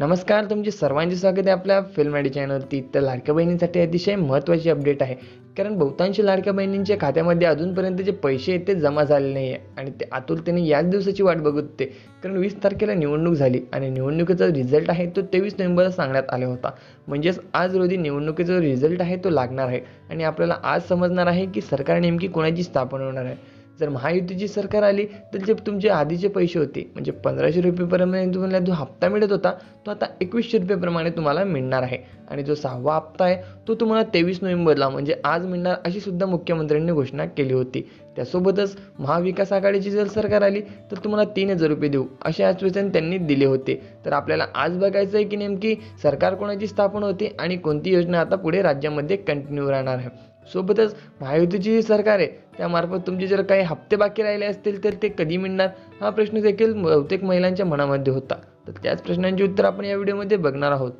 नमस्कार तुमचे सर्वांचे स्वागत आहे आपल्या फिल्म आयडी चॅनलवरती तर लाडक्या बहिणींसाठी अतिशय महत्त्वाची अपडेट आहे. कारण बहुतांश लाडक्या बहिणींच्या खात्यामध्ये अजूनपर्यंत जे पैसे आहेत ते जमा झाले नाही आहे आणि ते आतुरतेने याच दिवसाची वाट बघत होते. कारण वीस तारखेला निवडणूक झाली आणि निवडणुकीचा रिझल्ट आहे तो तेवीस नोव्हेंबरला सांगण्यात आला होता. म्हणजेच आज रोजी निवडणुकीचा जो रिझल्ट आहे तो लागणार आहे. आणि आपल्याला आज समजणार आहे की सरकार नेमकी कोणाची स्थापना होणार आहे. जर महायुतीची सरकार आली तर जे तुमचे आधीचे पैसे होते म्हणजे पंधराशे रुपयेपर्यंत तुम्हाला जो हप्ता मिळत होता तो आता एकवीसशे रुपयेप्रमाणे तुम्हाला मिळणार आहे. आणि जो सहावा हप्ता आहे तो तुम्हाला तेवीस नोव्हेंबरला म्हणजे आज मिळणार अशी सुद्धा मुख्यमंत्र्यांनी घोषणा केली होती. त्यासोबतच महाविकास आघाडीची जर सरकार आली तर तुम्हाला तीन हजार रुपये देऊ असे आश्वासन त्यांनी दिले होते. तर आपल्याला आज बघायचं आहे की नेमकी सरकार कोणाची स्थापना होते आणि कोणती योजना आता पुढे राज्यामध्ये कंटिन्यू राहणार आहे. सोबतच महायुतीची जी सरकार आहे त्यामार्फत तुमचे जर काही हप्ते बाकी राहिले असतील तर ते कधी मिळणार? हा प्रश्न देखील बहुतेक महिलांच्या मनामध्ये होता. तर त्याच प्रश्नांची उत्तर आपण या व्हिडिओमध्ये बघणार आहोत.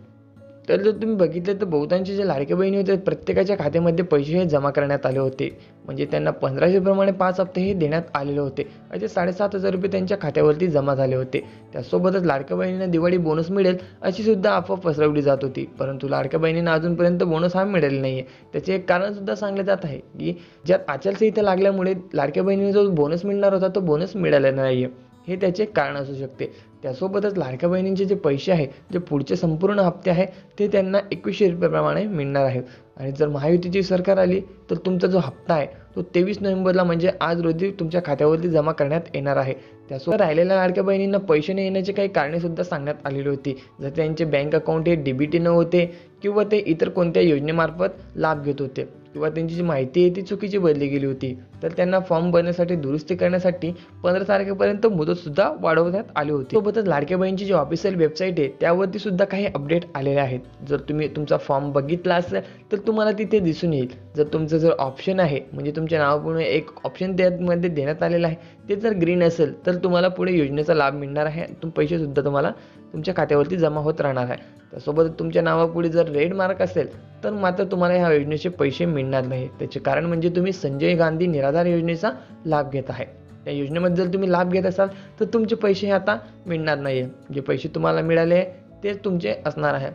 तर जर तुम्ही बघितलं तर बहुतांशी जे लाडके बहिणी होते प्रत्येकाच्या खात्यामध्ये पैसे हे जमा करण्यात आले होते. म्हणजे त्यांना पंधराशेप्रमाणे पाच हप्ते हे देण्यात आलेले होते. असे साडेसात हजार रुपये त्यांच्या खात्यावरती जमा झाले होते. त्यासोबतच लाडक्या बहिणींना दिवाळी बोनस मिळेल अशी सुद्धा अफवा पसरवली जात होती. परंतु लाडक्या बहिणींना अजूनपर्यंत बोनस हा मिळालेला नाही आहे त्याचे एक कारण सुद्धा सांगले जात आहे की ज्यात आचारसंहिता लागल्यामुळे लाडक्या बहिणींना जो बोनस मिळणार होता तो बोनस मिळालेला नाही आहे हे त्याचे कारण असू शकते. त्यासोबतच लाडक्या बहिणींचे जे पैसे आहे जे पुढचे संपूर्ण हप्ते आहे ते त्यांना एकवीसशे रुपयाप्रमाणे मिळणार आहे. आणि जर महायुतीची सरकार आली तर तुमचा जो हप्ता आहे तो तेवीस नोव्हेंबरला म्हणजे आज रोजी तुमच्या खात्यावरती जमा करण्यात येणार आहे. त्यासोबत राहिलेल्या लाडक्या बहिणींना पैसे न येण्याची काही कारणे सुद्धा सांगण्यात आलेली होती. जर त्यांचे बँक अकाउंट हे डीबीटी न होते किंवा ते इतर कोणत्या योजनेमार्फत लाभ घेत होते किंवा त्यांची जी माहिती आहे ती चुकीची बदली गेली होती. तर त्यांना फॉर्म भरण्यासाठी दुरुस्ती करण्यासाठी पंधरा तारखेपर्यंत मुदतसुद्धा वाढवण्यात आली होती. सोबतच लाडक्या बहिणीची जी ऑफिशियल वेबसाईट आहे त्यावरती सुद्धा काही अपडेट आलेले आहेत. जर तुम्ही तुमचा फॉर्म बघितला असेल तर तुम्हाला तिथे दिसून येईल. जर तुमचं जर ऑप्शन आहे म्हणजे तुमच्या नावापुढे एक ऑप्शन त्यामध्ये देण्यात आलेलं आहे ते जर ग्रीन असेल तर तुम्हाला पुढे योजनेचा लाभ मिळणार आहे. तुम पैसेसुद्धा तुम्हाला तुमच्या खात्यावरती जमा होत राहणार आहे. त्यासोबत तुमच्या नावापुढे जर रेड मार्क असेल तर मात्र तुम्हाला ह्या योजनेचे पैसे मिळणार नाही. त्याचे कारण म्हणजे तुम्ही संजय गांधी निरा निराधार योजनेचा लाभ घेत आहे. त्या योजनेमध्ये जर तुम्ही लाभ घेत असाल तर तुमचे पैसे हे आता मिळणार नाही आहे जे पैसे तुम्हाला मिळाले ते तुमचे असणार आहे.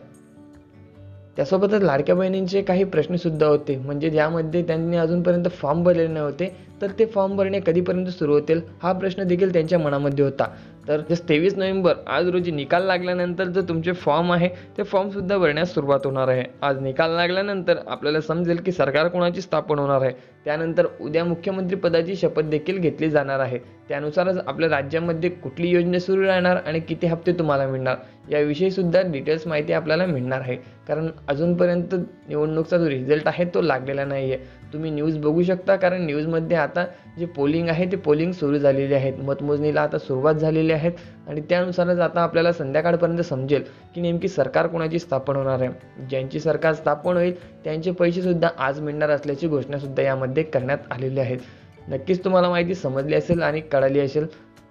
त्यासोबतच लाडक्या बहिणींचे काही प्रश्नसुद्धा होते. म्हणजे ज्यामध्ये त्यांनी अजूनपर्यंत फॉर्म भरलेले नव्हते तर ते फॉर्म भरणे कधीपर्यंत सुरू होतील हा प्रश्न देखील त्यांच्या मनामध्ये होता. तर जस्ट तेवीस नोव्हेंबर आज रोजी निकाल लागल्यानंतर जो तुमचे फॉर्म आहे ते फॉर्मसुद्धा भरण्यास सुरुवात होणार आहे. आज निकाल लागल्यानंतर आपल्याला समजेल की सरकार कोणाची स्थापन होणार आहे. त्यानंतर उद्या मुख्यमंत्री पदाची शपथ देखील घेतली जाणार आहे. त्यानुसारच आपल्या राज्यामध्ये कुठली योजना सुरू राहणार आणि किती हप्ते तुम्हाला मिळणार याविषयीसुद्धा डिटेल्स माहिती आपल्याला मिळणार आहे. कारण अजूनपर्यंत निवडणूकचा जो रिझल्ट आहे तो लागलेला नाही आहे तुम्ही न्यूज बघू शकता कारण न्यूजमध्ये आता जे पोलिंग आहे ते पोलिंग सुरू झालेले आहेत. मतमोजणीला आता सुरुवात झालेली आहेत आणि त्यानुसारच आता आपल्याला संध्याकाळपर्यंत समजेल की नेमकी सरकार कोणाची स्थापन होणार आहे. ज्यांची सरकार स्थापन होईल त्यांचे पैसेसुद्धा आज मिळणार असल्याची घोषणासुद्धा यामध्ये करण्यात आलेली आहेत. नक्कीच तुम्हाला माहिती समजली असेल आणि कळाली असेल.